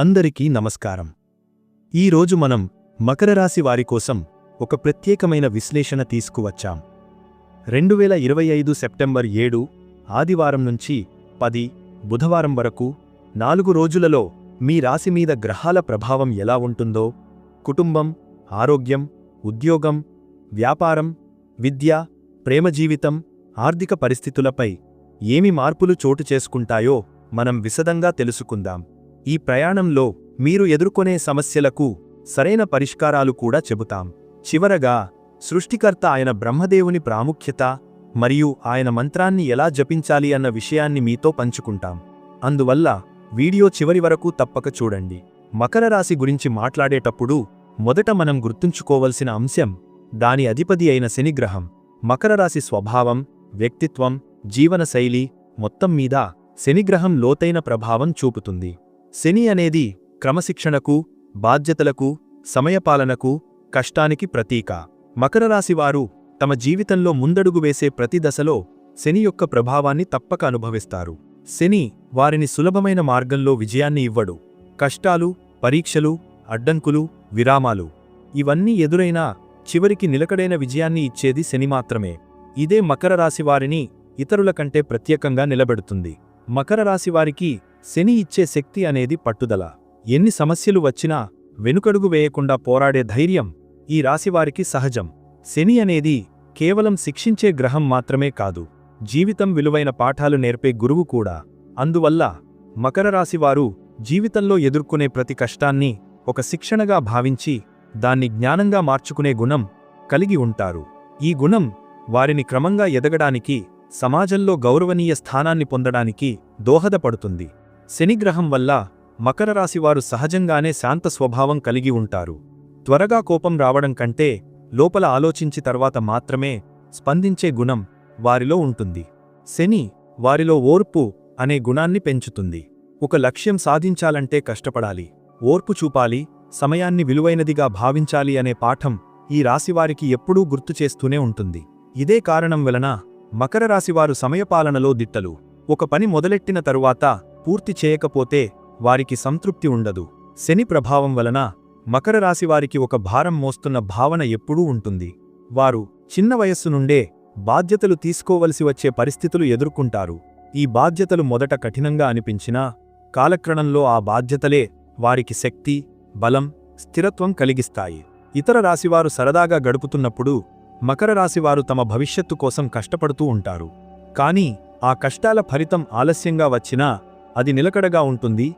అందరికీ నమస్కారం. ఈరోజు మనం మకర రాశి వారి కోసం ఒక ప్రత్యేకమైన విశ్లేషణ తీసుకువచ్చాం. రెండు వేల ఇరవై ఐదు సెప్టెంబర్ ఏడు ఆదివారం నుంచి పది బుధవారం వరకు నాలుగు రోజులలో మీ రాశి మీద గ్రహాల ప్రభావం ఎలా ఉంటుందో కుటుంబం ఆరోగ్యం ఉద్యోగం వ్యాపారం విద్య ప్రేమ జీవితం ఆర్థిక పరిస్థితులపై ఏమి మార్పులు చోటు చేసుకుంటాయో మనం విశదంగా తెలుసుకుందాం. ఈ ప్రయాణంలో మీరు ఎదుర్కొనే సమస్యలకు సరైన పరిష్కారాలు కూడా చెబుతాం. చివరగా సృష్టికర్త ఆయన బ్రహ్మదేవుని ప్రాముఖ్యత మరియు ఆయన మంత్రాన్ని ఎలా జపించాలి అన్న విషయాన్ని మీతో పంచుకుంటాం. అందువల్ల వీడియో చివరి వరకు తప్పక చూడండి. మకర రాశి గురించి మాట్లాడేటప్పుడు మొదట మనం గుర్తుంచుకోవలసిన అంశం దాని అధిపతి అయిన శనిగ్రహం మకర రాశి స్వభావం వ్యక్తిత్వం జీవనశైలి మొత్తం మీద శనిగ్రహం లోతైన ప్రభావం చూపుతుంది. శని అనేది క్రమశిక్షణకు బాధ్యతలకు సమయపాలనకు కష్టానికి ప్రతీక. మకర రాశివారు తమ జీవితంలో ముందడుగు వేసే ప్రతి దశలో శని యొక్క ప్రభావాన్ని తప్పక అనుభవిస్తారు. శని వారిని సులభమైన మార్గంలో విజయాన్ని ఇవ్వడు. కష్టాలు పరీక్షలు అడ్డంకులు విరామాలు ఇవన్నీ ఎదురైనా చివరికి నిలకడైన విజయాన్ని ఇచ్చేది శని మాత్రమే. ఇదే మకర రాశివారిని ఇతరుల కంటే ప్రత్యేకంగా నిలబెడుతుంది. మకర రాశివారికి శని ఇచ్చే శక్తి అనేది పట్టుదల. ఎన్ని సమస్యలు వచ్చినా వెనుకడుగు వేయకుండా పోరాడే ధైర్యం ఈ రాశివారికి సహజం. శని అనేది కేవలం శిక్షించే గ్రహం మాత్రమే కాదు జీవితం విలువైన పాఠాలు నేర్పే గురువు కూడా. అందువల్ల మకర రాశివారు జీవితంలో ఎదుర్కొనే ప్రతి కష్టాన్ని ఒక శిక్షణగా భావించి దాన్ని జ్ఞానంగా మార్చుకునే గుణం కలిగి ఉంటారు. ఈ గుణం వారిని క్రమంగా ఎదగడానికి సమాజంలో గౌరవనీయ స్థానాన్ని పొందడానికి దోహదపడుతుంది. శనిగ్రహం వల్ల మకర రాశివారు సహజంగానే శాంత స్వభావం కలిగి ఉంటారు. త్వరగా కోపం రావడం కంటే లోపల ఆలోచించి తర్వాత మాత్రమే స్పందించే గుణం వారిలో ఉంటుంది. శని వారిలో ఓర్పు అనే గుణాన్ని పెంచుతుంది. ఒక లక్ష్యం సాధించాలంటే కష్టపడాలి. ఓర్పు చూపాలి సమయాన్ని విలువైనదిగా భావించాలి అనే పాఠం ఈ రాశివారికి ఎప్పుడూ గుర్తు చేస్తూనే ఉంటుంది. ఇదే కారణం వలన మకర రాశివారు సమయపాలనలో దిట్టలు. ఒక పని మొదలెట్టిన తరువాత పూర్తి చేయకపోతే వారికి సంతృప్తి ఉండదు. శని ప్రభావం వలన మకర రాశివారికి ఒక భారం మోస్తున్న భావన ఎప్పుడూ ఉంటుంది. వారు చిన్న వయస్సు నుండే బాధ్యతలు తీసుకోవలసి వచ్చే పరిస్థితులు ఎదుర్కొంటారు. ఈ బాధ్యతలు మొదట కఠినంగా అనిపించినా కాలక్రమంలో ఆ బాధ్యతలే వారికి శక్తి బలం స్థిరత్వం కలిగిస్తాయి. ఇతర రాశివారు సరదాగా గడుపుతున్నప్పుడు మకర రాశివారు తమ భవిష్యత్తు కోసం కష్టపడుతూ ఉంటారు. కానీ ఆ కష్టాల ఫలితం ఆలస్యంగా వచ్చినా అది నిలకడగా ఉంటుంది.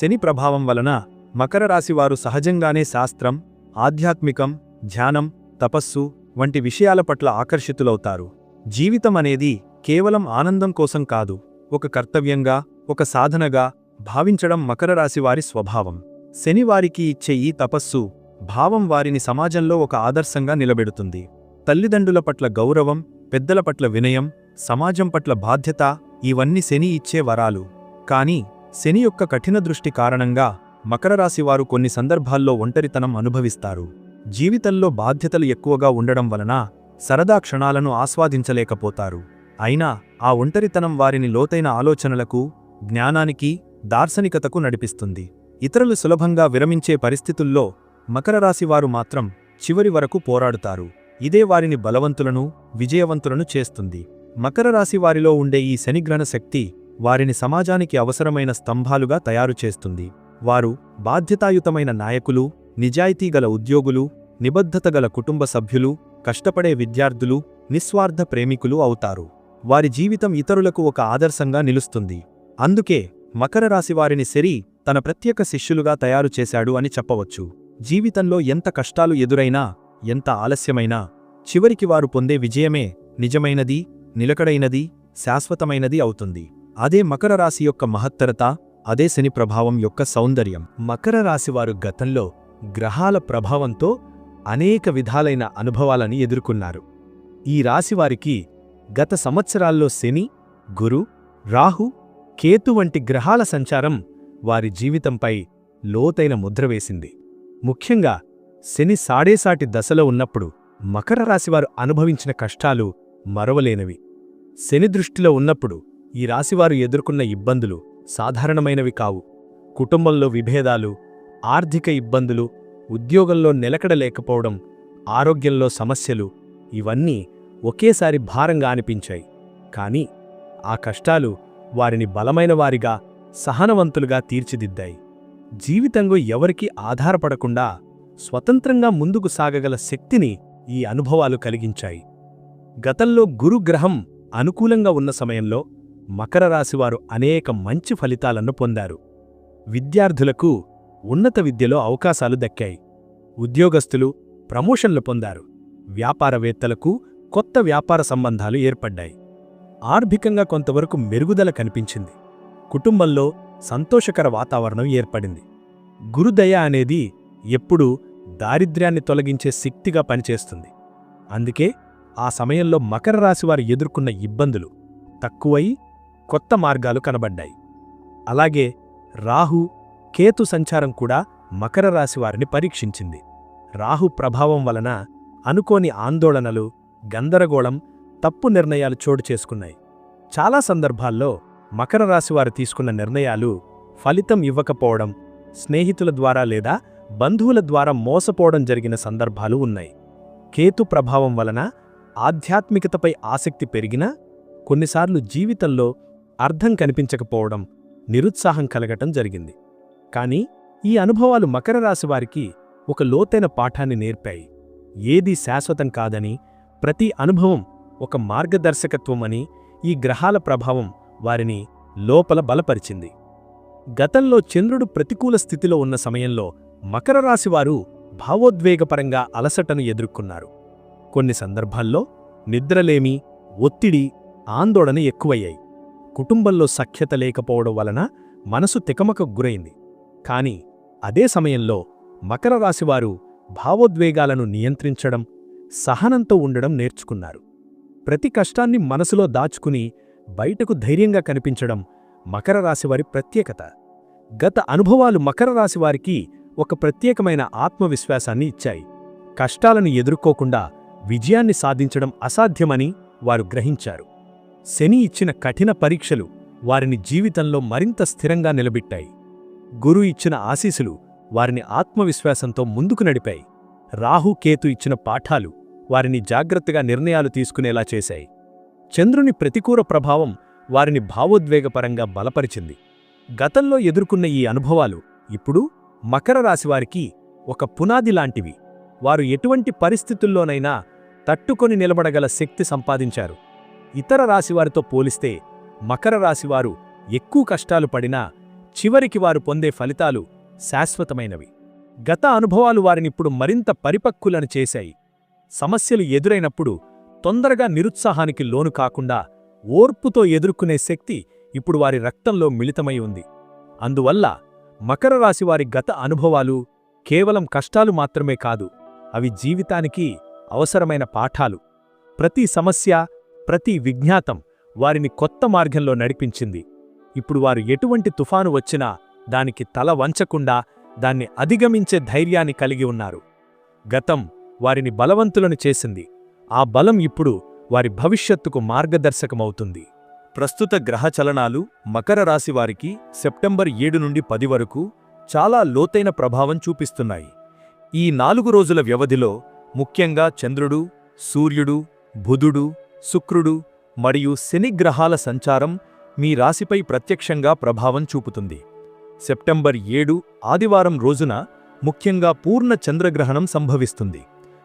శని ప్రభావం వలన మకర రాశివారు సహజంగానే శాస్త్రం ఆధ్యాత్మికం ధ్యానం తపస్సు వంటి విషయాల పట్ల ఆకర్షితులవుతారు. జీవితం అనేది కేవలం ఆనందం కోసం కాదు ఒక కర్తవ్యంగా ఒక సాధనగా భావించడం మకర రాశివారి స్వభావం. శనివారికి ఇచ్చే ఈ తపస్సు భావం వారిని సమాజంలో ఒక ఆదర్శంగా నిలబెడుతుంది. తల్లిదండ్రుల పట్ల గౌరవం పెద్దల పట్ల వినయం సమాజం పట్ల బాధ్యత ఇవన్నీ శని ఇచ్చే వరాలు. కాని శని యొక్క కఠిన దృష్టి కారణంగా మకర రాశివారు కొన్ని సందర్భాల్లో ఒంటరితనం అనుభవిస్తారు. జీవితంలో బాధ్యతలు ఎక్కువగా ఉండడం వలన సరదా క్షణాలను ఆస్వాదించలేకపోతారు. అయినా ఆ ఒంటరితనం వారిని లోతైన ఆలోచనలకు జ్ఞానానికి దార్శనికతకు నడిపిస్తుంది. ఇతరులు సులభంగా విరమించే పరిస్థితుల్లో మకర రాశివారు మాత్రం చివరి వరకు పోరాడుతారు. ఇదే వారిని బలవంతులను విజయవంతులను చేస్తుంది. మకర రాశివారిలో ఉండే ఈ శనిగ్రహణ శక్తి వారిని సమాజానికి అవసరమైన స్తంభాలుగా తయారు చేస్తుంది. వారు బాధ్యతాయుతమైన నాయకులు నిజాయితీగల ఉద్యోగులు నిబద్ధతగల కుటుంబ సభ్యులు కష్టపడే విద్యార్థులు నిస్వార్థ ప్రేమికులు అవుతారు. వారి జీవితం ఇతరులకు ఒక ఆదర్శంగా నిలుస్తుంది. అందుకే మకర రాశివారిని సెరి తన ప్రత్యేక శిష్యులుగా తయారు చేశాడు అని చెప్పవచ్చు. జీవితంలో ఎంత కష్టాలు ఎదురైనా ఎంత ఆలస్యమైనా చివరికి వారు పొందే విజయమే నిజమైనది నిలకడైనది శాశ్వతమైనది అవుతుంది. అదే మకర రాశి యొక్క మహత్తరత అదే శని ప్రభావం యొక్క సౌందర్యం. మకర రాశివారు గతంలో గ్రహాల ప్రభావంతో అనేక విధాలైన అనుభవాలని ఎదుర్కొన్నారు. ఈ రాశివారికి గత సంవత్సరాల్లో శని గురు రాహు కేతు వంటి గ్రహాల సంచారం వారి జీవితంపై లోతైన ముద్ర వేసింది. ముఖ్యంగా శని సాడేసాటి దశలో ఉన్నప్పుడు మకర రాశివారు అనుభవించిన కష్టాలు మరవలేనివి. శని దృష్టిలో ఉన్నప్పుడు ఈ రాశివారు ఎదుర్కొన్న ఇబ్బందులు సాధారణమైనవి కావు. కుటుంబంలో విభేదాలు ఆర్థిక ఇబ్బందులు ఉద్యోగంలో నిలకడ లేకపోవడం ఆరోగ్యంలో సమస్యలు ఇవన్నీ ఒకేసారి భారంగా అనిపించాయి. కాని ఆ కష్టాలు వారిని బలమైన వారిగా సహనవంతులుగా తీర్చిదిద్దాయి. జీవితంలో ఎవరికీ ఆధారపడకుండా స్వతంత్రంగా ముందుకు సాగగల శక్తిని ఈ అనుభవాలు కలిగించాయి. గతంలో గురుగ్రహం అనుకూలంగా ఉన్న సమయంలో మకర రాశివారు అనేక మంచి ఫలితాలను పొందారు. విద్యార్థులకు ఉన్నత విద్యలో అవకాశాలు దక్కాయి. ఉద్యోగస్తులు ప్రమోషన్లు పొందారు. వ్యాపారవేత్తలకు కొత్త వ్యాపార సంబంధాలు ఏర్పడ్డాయి. ఆర్థికంగా కొంతవరకు మెరుగుదల కనిపించింది. కుటుంబంలో సంతోషకర వాతావరణం ఏర్పడింది. గురుదయ అనేది ఎప్పుడూ దారిద్ర్యాన్ని తొలగించే శక్తిగా పనిచేస్తుంది. అందుకే ఆ సమయంలో మకర రాశివారు ఎదుర్కొన్న ఇబ్బందులు తక్కువై కొత్త మార్గాలు కనబడ్డాయి. అలాగే రాహు కేతు సంచారం కూడా మకర రాశివారిని పరీక్షించింది. రాహు ప్రభావం వలన అనుకోని ఆందోళనలు గందరగోళం తప్పు నిర్ణయాలు చోటు చేసుకున్నాయి. చాలా సందర్భాల్లో మకర రాశివారు తీసుకున్న నిర్ణయాలు ఫలితం ఇవ్వకపోవడం స్నేహితుల ద్వారా లేదా బంధువుల ద్వారా మోసపోవడం జరిగిన సందర్భాలు ఉన్నాయి. కేతు ప్రభావం వలన ఆధ్యాత్మికతపై ఆసక్తి పెరిగినా కొన్నిసార్లు జీవితంలో అర్థం కనిపించకపోవడం నిరుత్సాహం కలగటం జరిగింది. కాని ఈ అనుభవాలు మకర రాశివారికి ఒక లోతైన పాఠాన్ని నేర్పాయి. ఏదీ శాశ్వతం కాదని ప్రతి అనుభవం ఒక మార్గదర్శకత్వమని ఈ గ్రహాల ప్రభావం వారిని లోపల బలపరిచింది. గతంలో చంద్రుడు ప్రతికూల స్థితిలో ఉన్న సమయంలో మకర రాశివారు భావోద్వేగపరంగా అలసటను ఎదుర్కొన్నారు. కొన్ని సందర్భాల్లో నిద్రలేమి ఒత్తిడి ఆందోళన ఎక్కువయ్యాయి. కుటుంబంలో సఖ్యత లేకపోవడం వలన మనసు తికమకు గురైంది. కాని అదే సమయంలో మకర రాశివారు భావోద్వేగాలను నియంత్రించడం సహనంతో ఉండడం నేర్చుకున్నారు. ప్రతి కష్టాన్ని మనసులో దాచుకుని బయటకు ధైర్యంగా కనిపించడం మకర రాశివారి ప్రత్యేకత. గత అనుభవాలు మకర రాశివారికి ఒక ప్రత్యేకమైన ఆత్మవిశ్వాసాన్ని ఇచ్చాయి. కష్టాలను ఎదుర్కోకుండా విజయాన్ని సాధించడం అసాధ్యమని వారు గ్రహించారు. శని ఇచ్చిన కఠిన పరీక్షలు వారిని జీవితంలో మరింత స్థిరంగా నిలబెట్టాయి. గురు ఇచ్చిన ఆశీసులు వారిని ఆత్మవిశ్వాసంతో ముందుకు నడిపాయి. రాహు కేతు ఇచ్చిన పాఠాలు వారిని జాగ్రత్తగా నిర్ణయాలు తీసుకునేలా చేశాయి. చంద్రుని ప్రతికూల ప్రభావం వారిని భావోద్వేగపరంగా బలపరిచింది. గతంలో ఎదుర్కొన్న ఈ అనుభవాలు ఇప్పుడు మకర రాశివారికి ఒక పునాది లాంటివి. వారు ఎటువంటి పరిస్థితుల్లోనైనా తట్టుకొని నిలబడగల శక్తి సంపాదించారు. ఇతర రాశివారితో పోలిస్తే మకర రాశివారు ఎక్కువ కష్టాలు పడినా చివరికి వారు పొందే ఫలితాలు శాశ్వతమైనవి. గత అనుభవాలు వారినిప్పుడు మరింత పరిపక్కులను చేశాయి. సమస్యలు ఎదురైనప్పుడు తొందరగా నిరుత్సాహానికి లోను కాకుండా ఓర్పుతో ఎదుర్కొనే శక్తి ఇప్పుడు వారి రక్తంలో మిళితమై ఉంది. అందువల్ల మకర రాశివారి గత అనుభవాలు కేవలం కష్టాలు మాత్రమే కాదు అవి జీవితానికి అవసరమైన పాఠాలు. ప్రతి సమస్య ప్రతి విజ్ఞాతం వారిని కొత్త మార్గంలో నడిపించింది. ఇప్పుడు వారు ఎటువంటి తుఫాను వచ్చినా దానికి తల వంచకుండా దాన్ని అధిగమించే ధైర్యాన్ని కలిగి ఉన్నారు. గతం వారిని బలవంతులను చేసింది. ఆ బలం ఇప్పుడు వారి భవిష్యత్తుకు మార్గదర్శకమవుతుంది. ప్రస్తుత గ్రహచలనాలు మకర రాశివారికి సెప్టెంబర్ ఏడు నుండి పది వరకు చాలా లోతైన ప్రభావం చూపిస్తున్నాయి. ఈ నాలుగు రోజుల వ్యవధిలో ముఖ్యంగా చంద్రుడు సూర్యుడు బుధుడు శుక్రుడు మరియు శని గ్రహాల సంచారం మీ రాశిపై ప్రత్యక్షంగా ప్రభావం చూపుతుంది. సెప్టెంబర్ ఏడు ఆదివారం రోజున ముఖ్యంగా పూర్ణ చంద్రగ్రహణం సంభవిస్తుంది.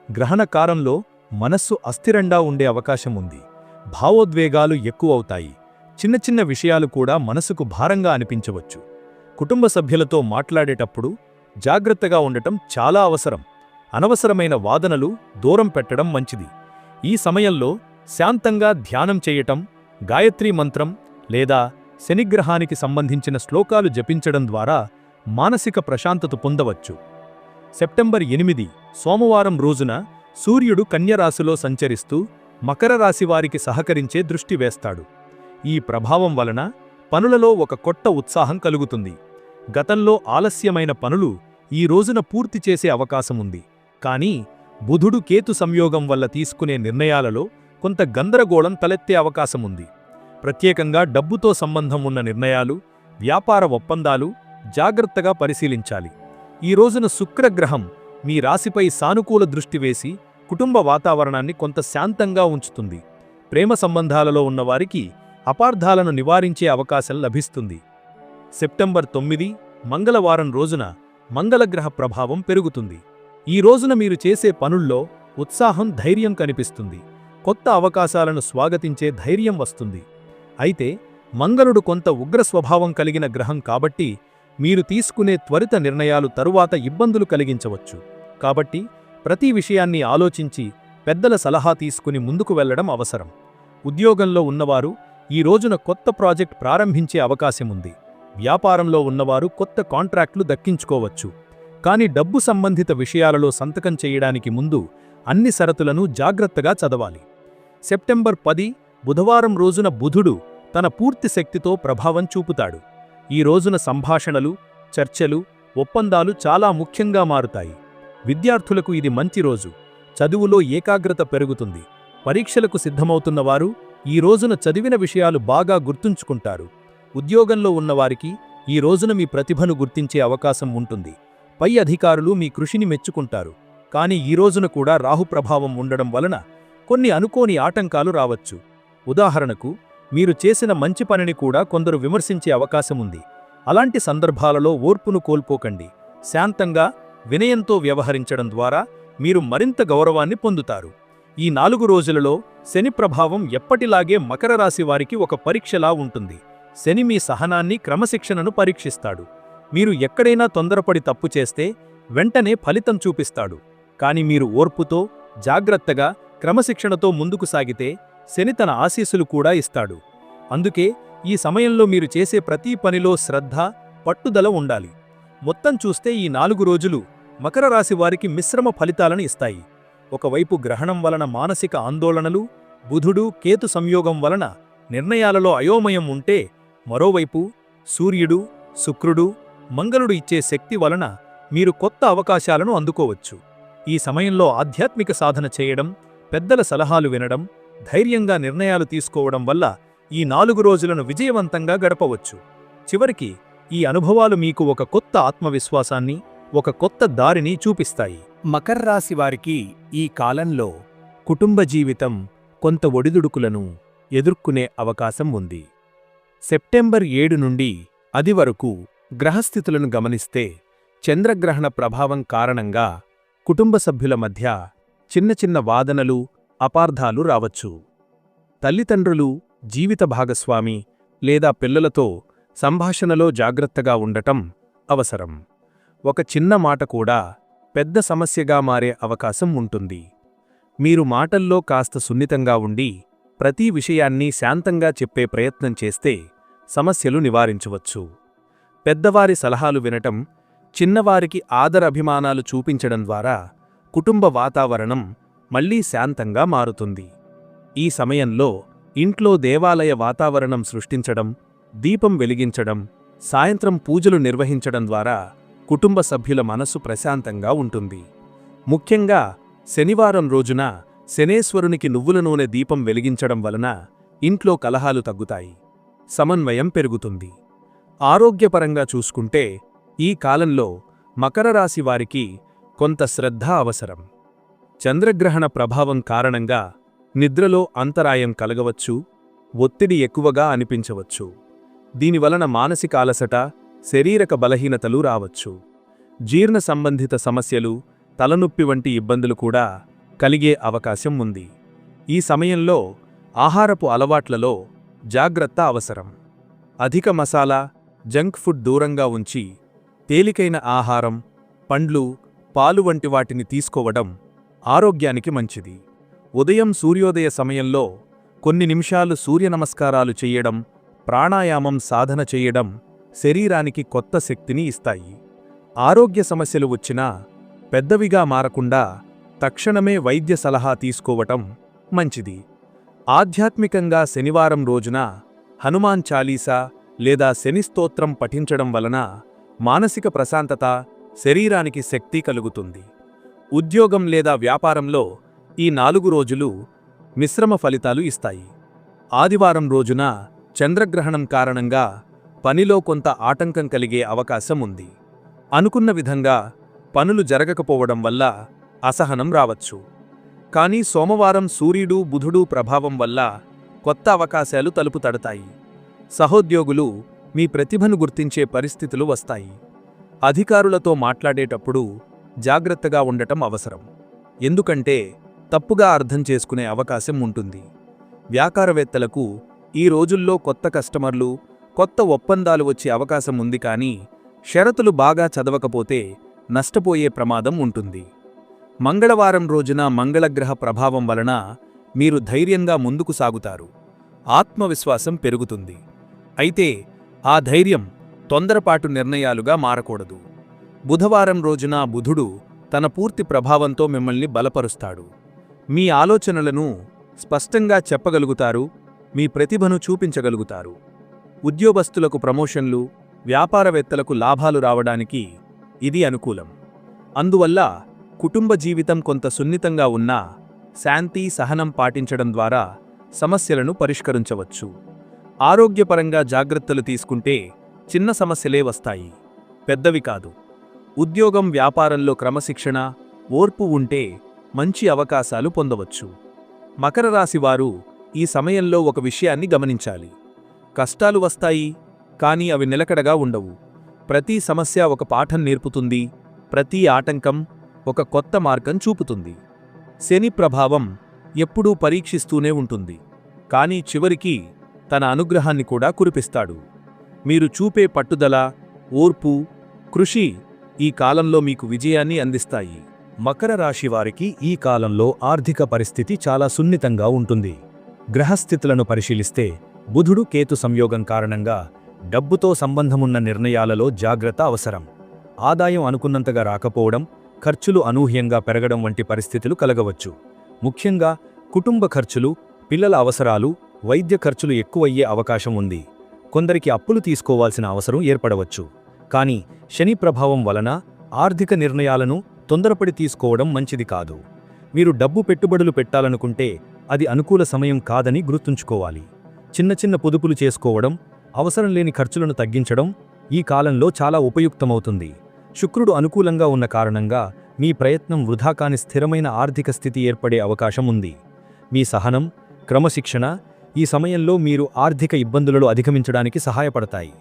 గ్రహణకారంలో మనస్సు అస్థిరంగా ఉండే అవకాశం ఉంది. భావోద్వేగాలు ఎక్కువవుతాయి చిన్న చిన్న విషయాలు కూడా మనసుకు భారంగా అనిపించవచ్చు. కుటుంబ సభ్యులతో మాట్లాడేటప్పుడు జాగ్రత్తగా ఉండటం చాలా అవసరం. అనవసరమైన వాదనలు దూరం పెట్టడం మంచిది. ఈ సమయంలో శాంతంగా ధ్యానం చేయటం గాయత్రీ మంత్రం లేదా శనిగ్రహానికి సంబంధించిన శ్లోకాలు జపించడం ద్వారా మానసిక ప్రశాంతత పొందవచ్చు. సెప్టెంబర్ ఎనిమిది సోమవారం రోజున సూర్యుడు కన్యరాశిలో సంచరిస్తూ మకర రాశివారికి సహకరించే దృష్టి వేస్తాడు. ఈ ప్రభావం వలన పనులలో ఒక కొత్త ఉత్సాహం కలుగుతుంది. గతంలో ఆలస్యమైన పనులు ఈ రోజున పూర్తి చేసే అవకాశముంది కానీ బుధుడు కేతు సంయోగం వల్ల తీసుకునే నిర్ణయాలలో కొంత గందరగోళం తలెత్తే అవకాశముంది. ప్రత్యేకంగా డబ్బుతో సంబంధం ఉన్న నిర్ణయాలు వ్యాపార ఒప్పందాలు జాగ్రత్తగా పరిశీలించాలి. ఈ రోజున శుక్రగ్రహం మీ రాశిపై సానుకూల దృష్టి వేసి కుటుంబ వాతావరణాన్ని కొంత శాంతంగా ఉంచుతుంది. ప్రేమ సంబంధాలలో ఉన్నవారికి అపార్థాలను నివారించే అవకాశం లభిస్తుంది. సెప్టెంబర్ తొమ్మిది మంగళవారం రోజున మంగళగ్రహ ప్రభావం పెరుగుతుంది. ఈ రోజున మీరు చేసే పనుల్లో ఉత్సాహం ధైర్యం కనిపిస్తుంది. కొత్త అవకాశాలను స్వాగతించే ధైర్యం వస్తుంది. అయితే మంగళుడు కొంత ఉగ్ర స్వభావం కలిగిన గ్రహం కాబట్టి మీరు తీసుకునే త్వరిత నిర్ణయాలు తరువాత ఇబ్బందులు కలిగించవచ్చు. కాబట్టి ప్రతి విషయాన్ని ఆలోచించి పెద్దల సలహా తీసుకుని ముందుకు వెళ్ళడం అవసరం. ఉద్యోగంలో ఉన్నవారు ఈ రోజున కొత్త ప్రాజెక్ట్ ప్రారంభించే అవకాశముంది వ్యాపారంలో ఉన్నవారు కొత్త కాంట్రాక్ట్లు దక్కించుకోవచ్చు. కానీ డబ్బు సంబంధిత విషయాలలో సంతకం చేయడానికి ముందు అన్ని షరతులను జాగ్రత్తగా చదవాలి. సెప్టెంబర్ పది బుధవారం రోజున బుధుడు తన పూర్తి శక్తితో ప్రభావం చూపుతాడు. ఈ రోజున సంభాషణలు చర్చలు ఒప్పందాలు చాలా ముఖ్యంగా మారుతాయి. విద్యార్థులకు ఇది మంచి రోజు. చదువులో ఏకాగ్రత పెరుగుతుంది. పరీక్షలకు సిద్ధమవుతున్నవారు ఈ రోజున చదివిన విషయాలు బాగా గుర్తుంచుకుంటారు. ఉద్యోగంలో ఉన్నవారికి ఈ రోజున మీ ప్రతిభను గుర్తించే అవకాశం ఉంటుంది. పై అధికారులు మీ కృషిని మెచ్చుకుంటారు. కానీ ఈ రోజున కూడా రాహు ప్రభావం ఉండడం వలన కొన్ని అనుకోని ఆటంకాలు రావచ్చు. ఉదాహరణకు మీరు చేసిన మంచి పనిని కూడా కొందరు విమర్శించే అవకాశముంది. అలాంటి సందర్భాలలో ఓర్పును కోల్పోకండి. శాంతంగా వినయంతో వ్యవహరించడం ద్వారా మీరు మరింత గౌరవాన్ని పొందుతారు. ఈ నాలుగు రోజులలో శని ప్రభావం ఎప్పటిలాగే మకర రాశి వారికి ఒక పరీక్షలా ఉంటుంది. శని మీ సహనాన్ని క్రమశిక్షణను పరీక్షిస్తాడు. మీరు ఎక్కడైనా తొందరపడి తప్పు చేస్తే వెంటనే ఫలితం చూపిస్తాడు. కాని మీరు ఓర్పుతో జాగ్రత్తగా క్రమశిక్షణతో ముందుకు సాగితే శని తన ఆశీస్సులు కూడా ఇస్తాడు. అందుకే ఈ సమయంలో మీరు చేసే ప్రతి పనిలో శ్రద్ధ పట్టుదల ఉండాలి. మొత్తం చూస్తే ఈ నాలుగు రోజులు మకర రాశి వారికి మిశ్రమ ఫలితాలను ఇస్తాయి. ఒకవైపు గ్రహణం వలన మానసిక ఆందోళనలు బుధుడు కేతు సంయోగం వలన నిర్ణయాలలో అయోమయం ఉంటే మరోవైపు సూర్యుడు శుక్రుడు మంగళుడు ఇచ్చే శక్తి వలన మీరు కొత్త అవకాశాలను అందుకోవచ్చు. ఈ సమయంలో ఆధ్యాత్మిక సాధన చేయడం పెద్దల సలహాలు వినడం ధైర్యంగా నిర్ణయాలు తీసుకోవడం వల్ల ఈ నాలుగు రోజులను విజయవంతంగా గడపవచ్చు. చివరికి ఈ అనుభవాలు మీకు ఒక కొత్త ఆత్మవిశ్వాసాన్ని ఒక కొత్త దారిని చూపిస్తాయి. మకర రాశి వారికి ఈ కాలంలో కుటుంబ జీవితం కొంత ఒడిదుడుకులను ఎదుర్కొనే అవకాశం ఉంది. సెప్టెంబర్ ఏడు నుండి అది వరకు గ్రహస్థితులను గమనిస్తే చంద్రగ్రహణ ప్రభావం కారణంగా కుటుంబ సభ్యుల మధ్య చిన్న చిన్న వాదనలు అపార్థాలు రావచ్చు. తల్లిదండ్రులు జీవిత భాగస్వామి లేదా పిల్లలతో సంభాషణలో జాగ్రత్తగా ఉండటం అవసరం. ఒక చిన్న మాట కూడా పెద్ద సమస్యగా మారే అవకాశం ఉంటుంది. మీరు మాటల్లో కాస్త సున్నితంగా ఉండి ప్రతి విషయాన్ని శాంతంగా చెప్పే ప్రయత్నం చేస్తే సమస్యలు నివారించవచ్చు. పెద్దవారి సలహాలు వినటం చిన్నవారికి ఆదరభిమానాలు చూపించడం ద్వారా కుటుంబ వాతావరణం మళ్ళీ శాంతంగా మారుతుంది. ఈ సమయంలో ఇంట్లో దేవాలయ వాతావరణం సృష్టించడం దీపం వెలిగించడం సాయంత్రం పూజలు నిర్వహించడం ద్వారా కుటుంబ సభ్యుల మనసు ప్రశాంతంగా ఉంటుంది. ముఖ్యంగా శనివారం రోజున శనేశ్వరునికి నువ్వుల నూనె దీపం వెలిగించడం వలన ఇంట్లో కలహాలు తగ్గుతాయి. సమన్వయం పెరుగుతుంది. ఆరోగ్యపరంగా చూసుకుంటే ఈ కాలంలో మకర రాశి వారికి కొంత శ్రద్ధ అవసరం. చంద్రగ్రహణ ప్రభావం కారణంగా నిద్రలో అంతరాయం కలగవచ్చు ఒత్తిడి ఎక్కువగా అనిపించవచ్చు. దీనివలన మానసిక అలసట శరీరక బలహీనతలు రావచ్చు. జీర్ణ సంబంధిత సమస్యలు తలనొప్పి వంటి ఇబ్బందులు కూడా కలిగే అవకాశం ఉంది. ఈ సమయంలో ఆహారపు అలవాట్లలో జాగ్రత్త అవసరం. అధిక మసాలా జంక్ ఫుడ్ దూరంగా ఉంచి తేలికైన ఆహారం పండ్లు పాలు వంటి వాటిని తీసుకోవడం ఆరోగ్యానికి మంచిది. ఉదయం సూర్యోదయ సమయంలో కొన్ని నిమిషాలు సూర్య నమస్కారాలు చెయ్యడం ప్రాణాయామం సాధన చెయ్యడం శరీరానికి కొత్త శక్తిని ఇస్తాయి. ఆరోగ్య సమస్యలు వచ్చినా పెద్దవిగా మారకుండా తక్షణమే వైద్య సలహా తీసుకోవటం మంచిది. ఆధ్యాత్మికంగా శనివారం రోజున హనుమాన్ చాలీసా లేదా శని స్తోత్రం పఠించడం వలన మానసిక ప్రశాంతత శరీరానికి శక్తి కలుగుతుంది. ఉద్యోగం లేదా వ్యాపారంలో ఈ నాలుగు రోజులు మిశ్రమ ఫలితాలు ఇస్తాయి. ఆదివారం రోజున చంద్రగ్రహణం కారణంగా పనిలో కొంత ఆటంకం కలిగే అవకాశం ఉంది. అనుకున్న విధంగా పనులు జరగకపోవడం వల్ల అసహనం రావచ్చు. కానీ సోమవారం సూర్యుడు బుధుడు ప్రభావం వల్ల కొత్త అవకాశాలు తలుపు తడతాయి సహోద్యోగులు మీ ప్రతిభను గుర్తించే పరిస్థితులు వస్తాయి. అధికారులతో మాట్లాడేటప్పుడు జాగ్రత్తగా ఉండటం అవసరం. ఎందుకంటే తప్పుగా అర్థం చేసుకునే అవకాశం ఉంటుంది. వ్యాపారవేత్తలకు ఈ రోజుల్లో కొత్త కస్టమర్లు కొత్త ఒప్పందాలు వచ్చే అవకాశం ఉంది కానీ షరతులు బాగా చదవకపోతే నష్టపోయే ప్రమాదం ఉంటుంది. మంగళవారం రోజున మంగళగ్రహ ప్రభావం వలన మీరు ధైర్యంగా ముందుకు సాగుతారు. ఆత్మవిశ్వాసం పెరుగుతుంది. అయితే ఆ ధైర్యం తొందరపాటు నిర్ణయాలుగా మారకూడదు. బుధవారం రోజున బుధుడు తన పూర్తి ప్రభావంతో మిమ్మల్ని బలపరుస్తాడు. మీ ఆలోచనలను స్పష్టంగా చెప్పగలుగుతారు మీ ప్రతిభను చూపించగలుగుతారు. ఉద్యోగస్తులకు ప్రమోషన్లు వ్యాపారవేత్తలకు లాభాలు రావడానికి ఇది అనుకూలం. అందువల్ల కుటుంబ జీవితం కొంత సున్నితంగా ఉన్నా శాంతి సహనం పాటించడం ద్వారా సమస్యలను పరిష్కరించవచ్చు. ఆరోగ్యపరంగా జాగ్రత్తలు తీసుకుంటే చిన్న సమస్యలే వస్తాయి. పెద్దవి కాదు. ఉద్యోగం వ్యాపారంలో క్రమశిక్షణ ఓర్పు ఉంటే మంచి అవకాశాలు పొందవచ్చు. మకర రాశివారు ఈ సమయంలో ఒక విషయాన్ని గమనించాలి. కష్టాలు వస్తాయి కానీ అవి నిలకడగా ఉండవు. ప్రతి సమస్య ఒక పాఠం నేర్పుతుంది ప్రతి ఆటంకం ఒక కొత్త మార్గం చూపుతుంది. శని ప్రభావం ఎప్పుడూ పరీక్షిస్తూనే ఉంటుంది. కానీ చివరికి తన అనుగ్రహాన్ని కూడా కురిపిస్తాడు. మీరు చూపే పట్టుదల ఓర్పు కృషి ఈ కాలంలో మీకు విజయాన్ని అందిస్తాయి. మకర రాశి వారికి ఈ కాలంలో ఆర్థిక పరిస్థితి చాలా సున్నితంగా ఉంటుంది. గ్రహస్థితులను పరిశీలిస్తే బుధుడు కేతు సంయోగం కారణంగా డబ్బుతో సంబంధమున్న నిర్ణయాలలో జాగ్రత్త అవసరం. ఆదాయం అనుకున్నంతగా రాకపోవడం ఖర్చులు అనూహ్యంగా పెరగడం వంటి పరిస్థితులు కలగవచ్చు. ముఖ్యంగా కుటుంబ ఖర్చులు పిల్లల అవసరాలు వైద్య ఖర్చులు ఎక్కువయ్యే అవకాశం ఉంది. కొందరికి అప్పులు తీసుకోవాల్సిన అవసరం ఏర్పడవచ్చు. కానీ శని ప్రభావం వలన ఆర్థిక నిర్ణయాలను తొందరపడి తీసుకోవడం మంచిది కాదు. మీరు డబ్బు పెట్టుబడులు పెట్టాలనుకుంటే అది అనుకూల సమయం కాదని గుర్తుంచుకోవాలి. చిన్న చిన్న పొదుపులు చేసుకోవడం అవసరం లేని ఖర్చులను తగ్గించడం ఈ కాలంలో చాలా ఉపయుక్తమవుతుంది. శుక్రుడు అనుకూలంగా ఉన్న కారణంగా మీ ప్రయత్నం వృధా కాని స్థిరమైన ఆర్థిక స్థితి ఏర్పడే అవకాశం ఉంది. మీ సహనం క్రమశిక్షణ ఈ సమయంలో మీరు ఆర్థిక ఇబ్బందులను అధిగమించడానికి సహాయపడతాయి.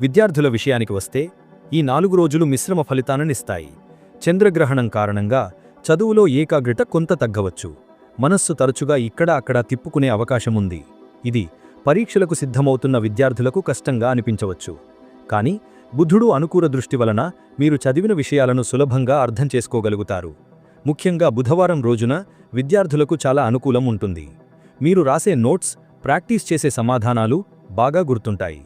విద్యార్థుల విషయానికి వస్తే ఈ నాలుగు రోజులు మిశ్రమ ఫలితాలనిస్తాయి చంద్రగ్రహణం కారణంగా చదువులో ఏకాగ్రత కొంత తగ్గవచ్చు. మనస్సు తరచుగా ఇక్కడ అక్కడ తిప్పుకునే అవకాశముంది ఇది పరీక్షలకు సిద్ధమవుతున్న విద్యార్థులకు కష్టంగా అనిపించవచ్చు. కానీ బుద్ధుడు అనుకూల దృష్టి వలన మీరు చదివిన విషయాలను సులభంగా అర్థం చేసుకోగలుగుతారు. ముఖ్యంగా బుధవారం రోజున విద్యార్థులకు చాలా అనుకూలం ఉంటుంది. మీరు రాసే నోట్స్ ప్రాక్టీస్ చేసే సమాధానాలు బాగా గుర్తుంటాయి.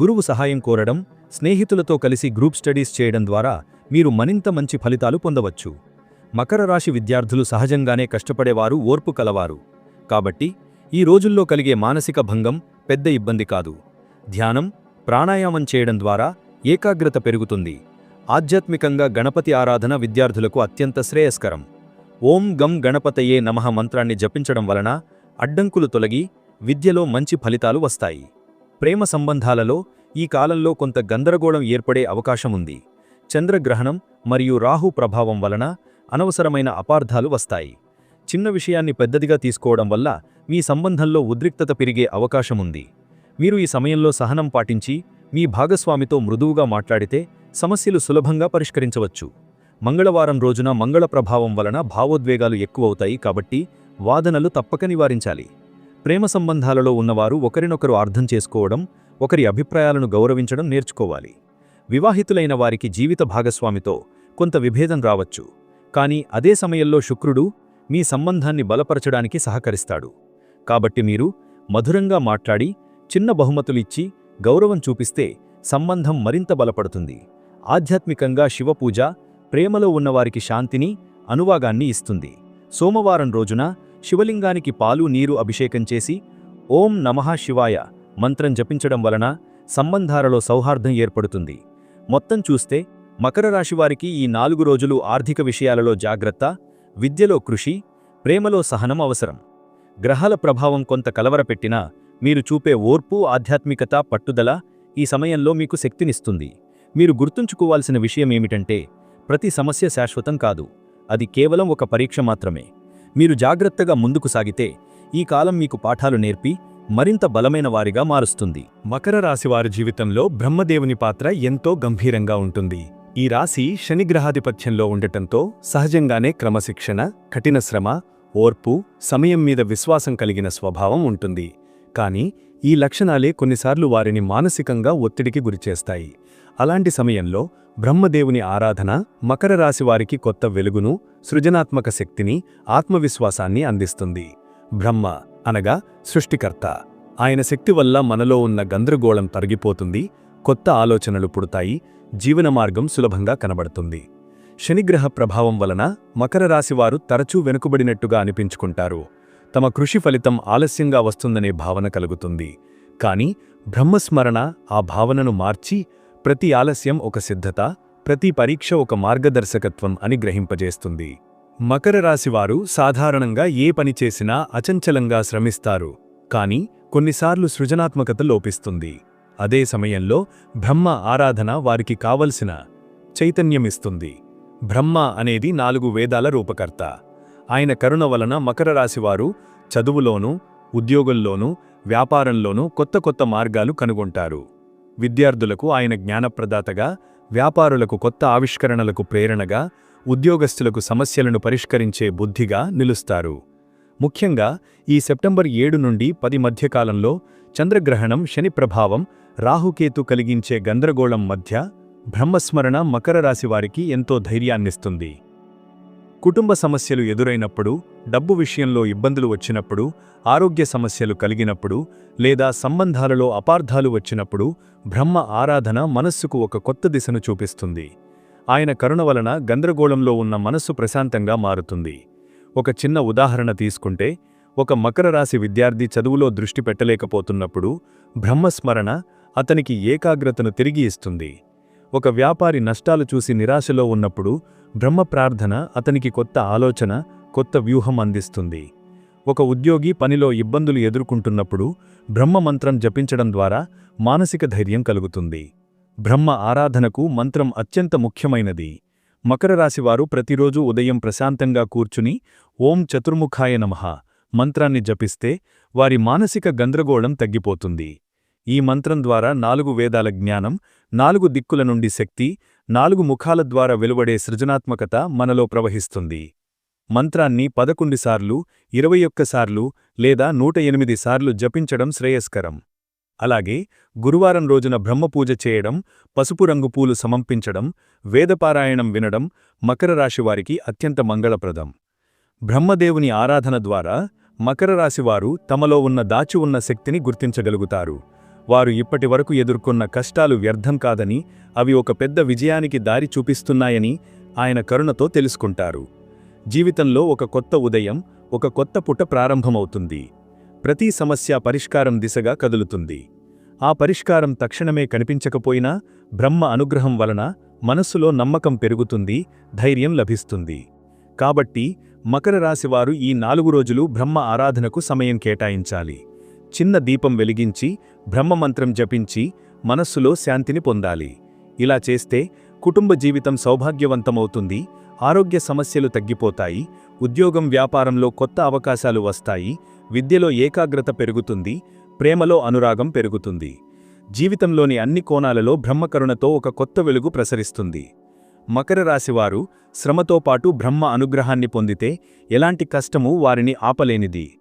గురువు సహాయం కోరడం స్నేహితులతో కలిసి గ్రూప్ స్టడీస్ చేయడం ద్వారా మీరు మరింత మంచి ఫలితాలు పొందవచ్చు. మకర రాశి విద్యార్థులు సహజంగానే కష్టపడేవారు ఓర్పు కలవారు. కాబట్టి ఈ రోజుల్లో కలిగే మానసిక భంగం పెద్ద ఇబ్బంది కాదు. ధ్యానం ప్రాణాయామం చేయడం ద్వారా ఏకాగ్రత పెరుగుతుంది. ఆధ్యాత్మికంగా గణపతి ఆరాధన విద్యార్థులకు అత్యంత శ్రేయస్కరం. ఓం గం గణపతయే నమః మంత్రాన్ని జపించడం వలన అడ్డంకులు తొలగి విద్యలో మంచి ఫలితాలు వస్తాయి. ప్రేమ సంబంధాలలో ఈ కాలంలో కొంత గందరగోళం ఏర్పడే అవకాశముంది చంద్రగ్రహణం మరియు రాహు ప్రభావం వలన అనవసరమైన అపార్థాలు వస్తాయి. చిన్న విషయాన్ని పెద్దదిగా తీసుకోవడం వల్ల మీ సంబంధంలో ఉద్రిక్తత పెరిగే అవకాశముంది మీరు ఈ సమయంలో సహనం పాటించి మీ భాగస్వామితో మృదువుగా మాట్లాడితే సమస్యలు సులభంగా పరిష్కరించవచ్చు. మంగళవారం రోజున మంగళ ప్రభావం వలన భావోద్వేగాలు ఎక్కువవుతాయి కాబట్టి వాదనలు తప్పక నివారించాలి. ప్రేమ సంబంధాలలో ఉన్నవారు ఒకరినొకరు అర్థం చేసుకోవడం ఒకరి అభిప్రాయాలను గౌరవించడం నేర్చుకోవాలి. వివాహితులైన వారికి జీవిత భాగస్వామితో కొంత విభేదం రావచ్చు. కానీ అదే సమయంలో శుక్రుడు మీ సంబంధాన్ని బలపరచడానికి సహకరిస్తాడు. కాబట్టి మీరు మధురంగా మాట్లాడి చిన్న బహుమతులిచ్చి గౌరవం చూపిస్తే సంబంధం మరింత బలపడుతుంది. ఆధ్యాత్మికంగా శివపూజ ప్రేమలో ఉన్నవారికి శాంతిని అనువాగాన్ని ఇస్తుంది. సోమవారం రోజున శివలింగానికి పాలు నీరు అభిషేకం చేసి ఓం నమః శివాయ మంత్రం జపించడం వలన సంబంధాలలో సౌహార్దం ఏర్పడుతుంది. మొత్తం చూస్తే మకర రాశివారికి ఈ నాలుగు రోజులు ఆర్థిక విషయాలలో జాగ్రత్త విద్యలో కృషి ప్రేమలో సహనం అవసరం. గ్రహాల ప్రభావం కొంత కలవరపెట్టినా మీరు చూపే ఓర్పు ఆధ్యాత్మికత పట్టుదల ఈ సమయంలో మీకు శక్తినిస్తుంది. మీరు గుర్తుంచుకోవాల్సిన విషయం ఏమిటంటే ప్రతి సమస్య శాశ్వతం కాదు. అది కేవలం ఒక పరీక్ష మాత్రమే. మీరు జాగ్రత్తగా ముందుకు సాగితే ఈ కాలం మీకు పాఠాలు నేర్పి మరింత బలమైన వారిగా మారుస్తుంది. మకర రాశివారి జీవితంలో బ్రహ్మదేవుని పాత్ర ఎంతో గంభీరంగా ఉంటుంది. ఈ రాశి శనిగ్రహాధిపత్యంలో ఉండటంతో సహజంగానే క్రమశిక్షణ కఠిన శ్రమ ఓర్పు సమయం మీద విశ్వాసం కలిగిన స్వభావం ఉంటుంది. కానీ ఈ లక్షణాలే కొన్నిసార్లు వారిని మానసికంగా ఒత్తిడికి గురిచేస్తాయి. అలాంటి సమయంలో బ్రహ్మదేవుని ఆరాధన మకర రాశి వారికి కొత్త వెలుగును సృజనాత్మక శక్తిని ఆత్మవిశ్వాసాన్ని అందిస్తుంది. బ్రహ్మ అనగా సృష్టికర్త. ఆయన శక్తి వల్ల మనలో ఉన్న గందరగోళం తరిగిపోతుంది కొత్త ఆలోచనలు పుడతాయి జీవన మార్గం సులభంగా కనబడుతుంది. శనిగ్రహ ప్రభావం వలన మకర రాశివారు తరచూ వెనుకబడినట్టుగా అనిపించుకుంటారు. తమ కృషి ఫలితం ఆలస్యంగా వస్తుందనే భావన కలుగుతుంది. కాని బ్రహ్మస్మరణ ఆ భావనను మార్చి ప్రతి ఆలస్యం ఒక సిద్ధత ప్రతి పరీక్ష ఒక మార్గదర్శకత్వం అని గ్రహింపజేస్తుంది. మకర రాశివారు సాధారణంగా ఏ పని చేసినా అచంచలంగా శ్రమిస్తారు. కాని కొన్నిసార్లు సృజనాత్మకత లోపిస్తుంది. అదే సమయంలో బ్రహ్మ ఆరాధన వారికి కావలసిన చైతన్యమిస్తుంది. బ్రహ్మ అనేది నాలుగు వేదాల రూపకర్త. ఆయన కరుణ వలన మకర రాశివారు చదువులోనూ ఉద్యోగంలోనూ వ్యాపారంలోనూ కొత్త కొత్త మార్గాలు కనుగొంటారు. విద్యార్థులకు ఆయన జ్ఞానప్రదాతగా వ్యాపారులకు కొత్త ఆవిష్కరణలకు ప్రేరణగా ఉద్యోగస్తులకు సమస్యలను పరిష్కరించే బుద్ధిగా నిలుస్తారు. ముఖ్యంగా ఈ సెప్టెంబర్ ఏడు నుండి పది మధ్యకాలంలో చంద్రగ్రహణం శని ప్రభావం రాహుకేతు కలిగించే గందరగోళం మధ్య బ్రహ్మస్మరణ మకర రాశివారికి ఎంతో ధైర్యాన్నిస్తుంది. కుటుంబ సమస్యలు ఎదురైనప్పుడు డబ్బు విషయంలో ఇబ్బందులు వచ్చినప్పుడు ఆరోగ్య సమస్యలు కలిగినప్పుడు లేదా సంబంధాలలో అపార్థాలు వచ్చినప్పుడు బ్రహ్మ ఆరాధన మనస్సుకు ఒక కొత్త దిశను చూపిస్తుంది. ఆయన కరుణ వలన గందరగోళంలో ఉన్న మనస్సు ప్రశాంతంగా మారుతుంది. ఒక చిన్న ఉదాహరణ తీసుకుంటే ఒక మకర రాశి విద్యార్థి చదువులో దృష్టి పెట్టలేకపోతున్నప్పుడు బ్రహ్మస్మరణ అతనికి ఏకాగ్రతను తిరిగి ఇస్తుంది. ఒక వ్యాపారి నష్టాలు చూసి నిరాశలో ఉన్నప్పుడు బ్రహ్మ ప్రార్థన అతనికి కొత్త ఆలోచన కొత్త వ్యూహం అందిస్తుంది. ఒక ఉద్యోగి పనిలో ఇబ్బందులు ఎదుర్కొంటున్నప్పుడు బ్రహ్మ మంత్రం జపించడం ద్వారా మానసిక ధైర్యం కలుగుతుంది. బ్రహ్మ ఆరాధనకు మంత్రం అత్యంత ముఖ్యమైనది. మకర రాశివారు ప్రతిరోజు ఉదయం ప్రశాంతంగా కూర్చుని ఓం చతుర్ముఖాయ నమః మంత్రాన్ని జపిస్తే వారి మానసిక గందరగోళం తగ్గిపోతుంది. ఈ మంత్రం ద్వారా నాలుగు వేదాల జ్ఞానం నాలుగు దిక్కుల నుండి శక్తి నాలుగు ముఖాల ద్వారా వెలువడే సృజనాత్మకత మనలో ప్రవహిస్తుంది. మంత్రాన్ని పదకొండుసార్లు ఇరవై ఒక్కసార్లు లేదా నూట ఎనిమిది సార్లు జపించడం శ్రేయస్కరం. అలాగే గురువారం రోజున బ్రహ్మపూజ చేయడం పసుపు రంగు పూలు సమర్పించడం వేదపారాయణం వినడం మకర రాశివారికి అత్యంత మంగళప్రదం. బ్రహ్మదేవుని ఆరాధన ద్వారా మకర రాశివారు తమలో ఉన్న దాచి ఉన్న శక్తిని గుర్తించగలుగుతారు. వారు ఇప్పటివరకు ఎదుర్కొన్న కష్టాలు వ్యర్థం కాదని అవి ఒక పెద్ద విజయానికి దారి చూపిస్తున్నాయని ఆయన కరుణతో తెలుసుకుంటారు. జీవితంలో ఒక కొత్త ఉదయం ఒక కొత్త పుట ప్రారంభమవుతుంది. ప్రతి సమస్య పరిష్కారం దిశగా కదులుతుంది. ఆ పరిష్కారం తక్షణమే కనిపించకపోయినా బ్రహ్మ అనుగ్రహం వలన మనస్సులో నమ్మకం పెరుగుతుంది ధైర్యం లభిస్తుంది. కాబట్టి మకర రాశివారు ఈ నాలుగు రోజులు బ్రహ్మ ఆరాధనకు సమయం కేటాయించాలి. చిన్న దీపం వెలిగించి బ్రహ్మమంత్రం జపించి మనస్సులో శాంతిని పొందాలి. ఇలా చేస్తే కుటుంబ జీవితం సౌభాగ్యవంతమవుతుంది ఆరోగ్య సమస్యలు తగ్గిపోతాయి ఉద్యోగం వ్యాపారంలో కొత్త అవకాశాలు వస్తాయి విద్యలో ఏకాగ్రత పెరుగుతుంది ప్రేమలో అనురాగం పెరుగుతుంది. జీవితంలోని అన్ని కోణాలలో బ్రహ్మకరుణతో ఒక కొత్త వెలుగు ప్రసరిస్తుంది. మకర రాశివారు శ్రమతో పాటు బ్రహ్మ అనుగ్రహాన్ని పొందితే ఎలాంటి కష్టమూ వారిని ఆపలేనిది.